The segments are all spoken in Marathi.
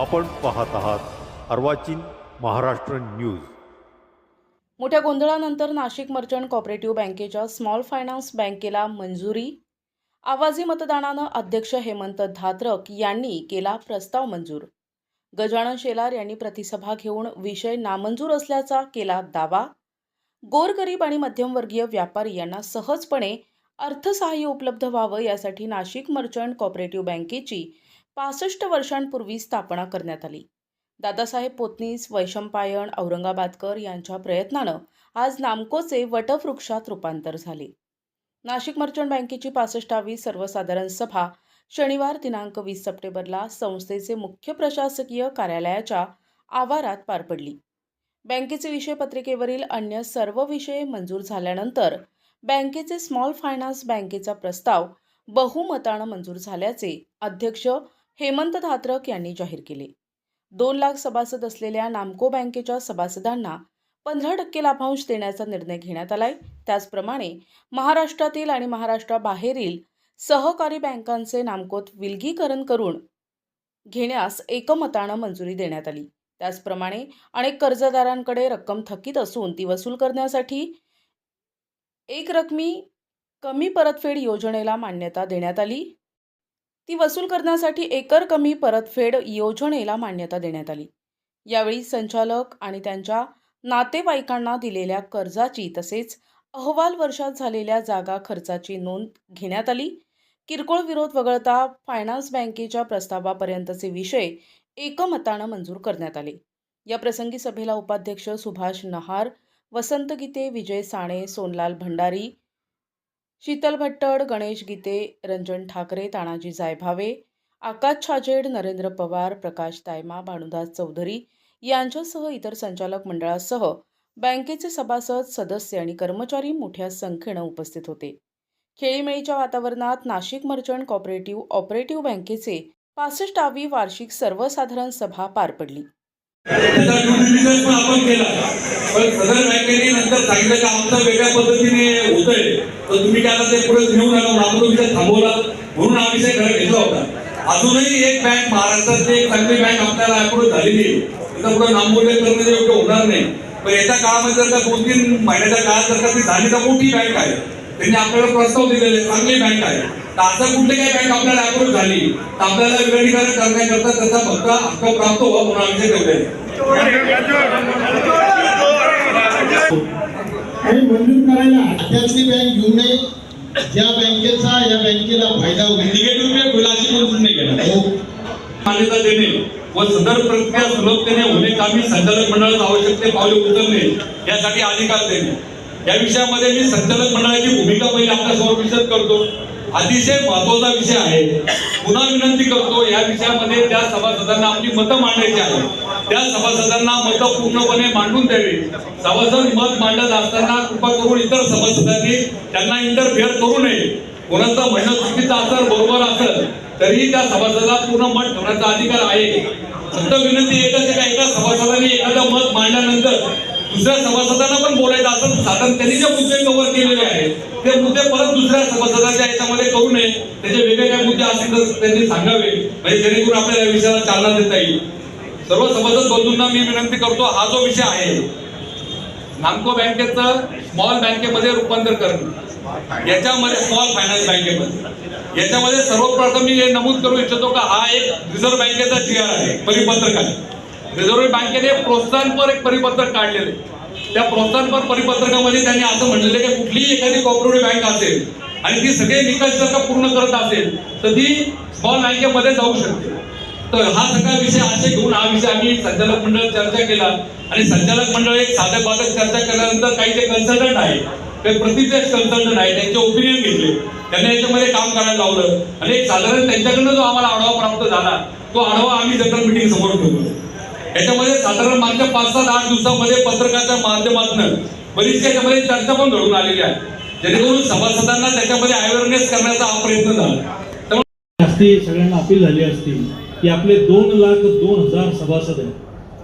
आपण पाहत आहात अर्वाचीन महाराष्ट्र न्यूज. मोठ्या गोंधळानंतर नाशिक मर्चंट कॉपरेटिव्ह बँकेच्या स्मॉल फायनान्स बँकेला मंजुरी. आवाजी मतदानानं अध्यक्ष हेमंत धात्रक यांनी केला प्रस्ताव मंजूर. गजानन शेलार यांनी प्रतिसभा घेऊन विषय नामंजूर असल्याचा केला दावा. गोरगरीब आणि मध्यमवर्गीय व्यापारी यांना सहजपणे अर्थसहाय्य उपलब्ध व्हावं यासाठी नाशिक मर्चंट कॉपरेटिव्ह बँकेची पासष्ट वर्षांपूर्वी स्थापना करण्यात आली. दादासाहेब पोतनीस वैशंपायन औरंगाबादकर यांच्या प्रयत्नानं आज नामकोचे वटवृक्षात रूपांतर झाले. नाशिक मर्चंट बँकेची पासष्टावी सर्वसाधारण सभा शनिवार दिनांक वीस सप्टेंबरला संस्थेचे मुख्य प्रशासकीय कार्यालयाच्या आवारात पार पडली. बँकेचे विषय पत्रिकेवरील अन्य सर्व विषय मंजूर झाल्यानंतर बँकेचे स्मॉल फायनान्स बँकेचा प्रस्ताव बहुमतानं मंजूर झाल्याचे अध्यक्ष हेमंत धात्रक यांनी जाहीर केले. दोन लाख सभासद असलेल्या नामको बँकेच्या सभासदांना पंधरा टक्के लाभांश देण्याचा निर्णय घेण्यात आलाय. त्याचप्रमाणे महाराष्ट्रातील आणि महाराष्ट्राबाहेरील सहकारी बँकांचे नामकोत विलगीकरण करून घेण्यास एकमतानं मंजुरी देण्यात आली. त्याचप्रमाणे अनेक कर्जदारांकडे रक्कम थकीत असून ती वसूल करण्यासाठी एक रकमी कमी परतफेड योजनेला मान्यता देण्यात आली. ती वसूल करण्यासाठी एकर कमी परतफेड योजनेला मान्यता देण्यात आली. यावेळी संचालक आणि त्यांच्या नातेवाईकांना दिलेल्या कर्जाची तसेच अहवाल वर्षात झालेल्या जागा खर्चाची नोंद घेण्यात आली. किरकोळ विरोध वगळता फायनान्स बँकेच्या प्रस्तावापर्यंतचे विषय एकमतानं मंजूर करण्यात आले. या प्रसंगी सभेला उपाध्यक्ष सुभाष नहार वसंत गीते विजय साणे सोनलाल भंडारी शीतल भट्टड गणेश गीते रंजन ठाकरे तानाजी जायभावे आकाश छाजेड नरेंद्र पवार प्रकाश तायमा भानुदास चौधरी यांच्यासह इतर संचालक मंडळासह बँकेचे सभासद सदस्य आणि कर्मचारी मोठ्या संख्येनं उपस्थित होते. खेळीमेळीच्या वातावरणात नाशिक मर्चंट कॉपरेटिव्ह ऑपरेटिव्ह बँकेचे पासष्टावी वार्षिक सर्वसाधारण सभा पार पडली. आपण केला. पण सदर बँकेने नंतर सांगितलं की आमचं वेगळ्या पद्धतीने होतंय. तर तुम्ही काय ते पुढे घेऊ नका म्हणून आपण विषय थांबवला म्हणून हा विषय खरं घेतला होता. अजूनही एक बँक महाराष्ट्रातली एक चांगली बँक आपल्याला पुढे झालेली आहे. त्याचं पुढे नामोल्य म्हणजे करणं योग्य होणार नाही. पण येत्या काळामध्ये जर का दोन तीन महिन्याच्या काळात जर का ती झाली तर मोठी बँक आहे. त्यांनी आपल्याला प्रस्ताव दिलेले चांगली बँक आहे. तर असं कुठली काही बँक आपल्याला अप्रूव्ह झाली तर आपल्याला विलगीकरण करण्याकरता त्याचा फक्त हक्क प्राप्त व्हावा म्हणून आम्ही ते ठेवलेले आणि मंजूर करायला हात्यातली बँक घेऊ नये ज्या बँकेचा या बँकेला फायदा होईल. निगेटिव्ह खुलाशी मंजूर नाही केला हो. मान्यता देणे व सदर प्रक्रिया सुलभतेने होणे कामी संचालक मंडळात आवश्यक ते पावले उचलणे यासाठी अधिकार देणे. या विषयामध्ये मी संचालक मंडळाची भूमिका पहिली आपल्यासमोर विशद करतो. अतिशय महत्त्वाचा विषय आहे. पुन्हा विनंती करतो या विषयामध्ये त्या सभासदांना आपली मतं मांडायची आहे त्या सभासदांना मतं पूर्णपणे मांडून द्यावी. सभासद मत मांडत असताना कृपा करून इतर सभासदांनी त्यांना इंटरफेअर करू नये. कोणाचं म्हणणं चुकीचं असं बरोबर असेल तरीही त्या सभासदाला पूर्ण मत ठेवण्याचा अधिकार आहे. फक्त विनंती एकच आहे का एका सभासदाने एखादं मत मांडल्यानंतर दुसऱ्या सभासदांना पण बोलायचं असं साधारण त्यांनी जे मुद्दे कव्हर केलेले आहेत ते मुद्दे परत दुसऱ्या सभासदाच्या याच्यामध्ये करू नये. त्याचे वेगवेगळे मुद्दे असतील तर त्यांनी सांगावे. म्हणजे जेणेकरून आपल्याला या विषयाला चालना देता येईल. सर्व समाजात बंधूंना मी विनंती करतो हा जो विषय आहे नामको बँकेचं स्मॉल बँकेमध्ये रूपांतर करणे. याच्यामध्ये स्मॉल फायनान्स बँकेमध्ये. याच्यामध्ये सर्वप्रथम मी हे नमूद करू इच्छितो का हा एक रिझर्व्ह बँकेचा जी आर आहे परिपत्रक आहे रिझर्व्ह बँकेने प्रोत्साहनपर एक परिपत्रक काढलेले त्या प्रोत्साहनपर परिपत्रकामध्ये त्यांनी असं म्हटलेलं आहे की कुठलीही एखादी कॉपरेटिव्ह बँक असेल आणि ती सगळे निकष जर का पूर्ण करत असेल तर ती स्मॉल बँकेमध्ये जाऊ शकते. तर हा सगळा विषय असे घेऊन हा विषय आम्ही संचालक मंडळ चर्चा केला. आणि संचालक मंडळ एक साधक बाधक चर्चा केल्यानंतर काही जे कन्सल्टंट आहे ते प्रतिष्ठित कन्सल्टंट आहे त्यांचे ओपिनियन घेतले. त्यांना याच्यामध्ये काम करायला लावलं. आणि एक साधारण त्यांच्याकडनं जो आम्हाला आढावा प्राप्त झाला तो आढावा आम्ही जनरल मिटिंग समोर ठेवतो याच्यामध्ये साधारण मागच्या पाच सात आठ दिवसामध्ये पत्रकाच्या माध्यमातून बरीचशी याच्यामध्ये चर्चा पण घडून आलेली आहे. जेणेकरून सभासदांना त्याच्यामध्ये अवेअरनेस करण्याचा हा प्रयत्न झाला. त्यामुळे सगळ्यांना अपील झाली असती. की आपले दोन लाख दोन हजार सभासद आहेत.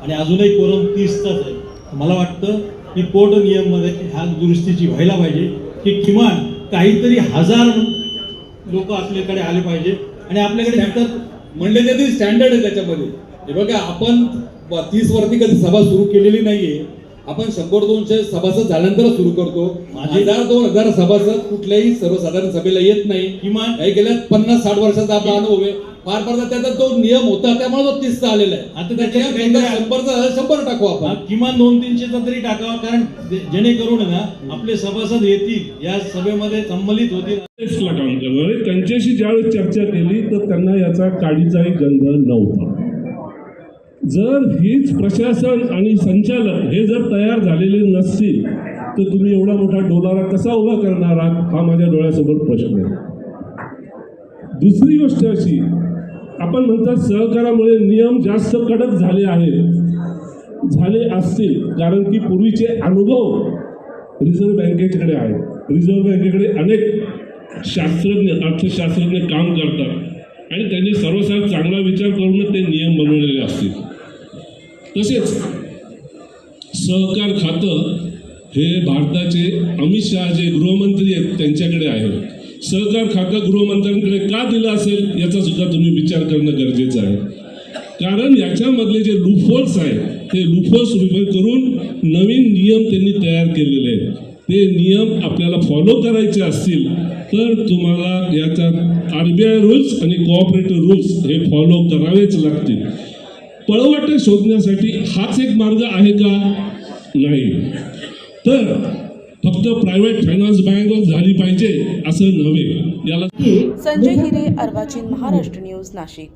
आणि अजूनही कोरम तीसचाच आहे. मला वाटतं की कोर्ट नियममध्ये ह्या दुरुस्तीची व्हायला पाहिजे की किमान काहीतरी हजार लोक आपल्याकडे आले पाहिजे. आणि आपल्याकडे नंतर म्हणले तरी स्टँडर्ड आहे त्याच्यामध्ये. हे बघा आपण तीस वरती कधी सभा सुरू केलेली नाहीये. आपण शंभर दोनशे सभासद झाल्यानंतर सुरू करतो. माझे- हजार दोन हजार सभासद कुठल्याही सर्वसाधारण सभेला येत नाही. किमान काही गेल्या पन्नास साठ वर्षाचा आपला अनुभव आहे. फार फार तर त्याचा तो नियम होता त्यामुळे तो तीसचा आलेला आहे. आता त्याच्यात काहीतरी. शंभरचा शंभर टाकू आपण. किमान दोन तीनशेचा तरी टाकावा कारण जे- जेणेकरून ना आपले सभासद येतील या सभेमध्ये संमलित होतील. त्यांच्याशी ज्यावेळेस चर्चा केली तर त्यांना याचा काडीचाही गंध नव्हता. जर हीच प्रशासन आणि संचालक हे जर तयार झालेले नसतील तर तुम्ही एवढा मोठा डोलारा कसा उभा करणार आहात हा माझ्या डोळ्यासमोर प्रश्न आहे. दुसरी गोष्ट अशी आपण म्हणतात सहकारामुळे नियम जास्त कडक झाले आहेत झाले असतील कारण की पूर्वीचे अनुभव रिझर्व्ह बँकेकडे आहेत. रिझर्व्ह बँकेकडे अनेक शास्त्रज्ञ अर्थशास्त्रज्ञ काम करतात. आणि त्यांनी सर्वसाधारण चांगला विचार करूनच ते नियम बनवलेले असतील. तसेच सहकार खातं हे भारताचे अमित शहा जे गृहमंत्री आहेत त्यांच्याकडे आहे. सहकार खातं गृहमंत्र्यांकडे का दिलं असेल याचा सुद्धा तुम्ही विचार करणं गरजेचं आहे. कारण याच्यामधले जे लुफोल्स आहेत ते लुफोल्स रिफर करून नवीन नियम त्यांनी तयार केलेले आहेत. ते नियम आपल्याला फॉलो करायचे असतील तर तुम्हाला याच्यात आर बी आय रूल्स आणि कोऑपरेटिव्ह रूल्स हे फॉलो करावेच लागतील. पळवाटे शोधण्यासाठी हाच एक मार्ग आहे का? नाही. तर फक्त प्रायव्हेट फायनान्स बँक झाली पाहिजे असं नव्हे. याला संजय हिरे अर्वाचीन महाराष्ट्र न्यूज नाशिक.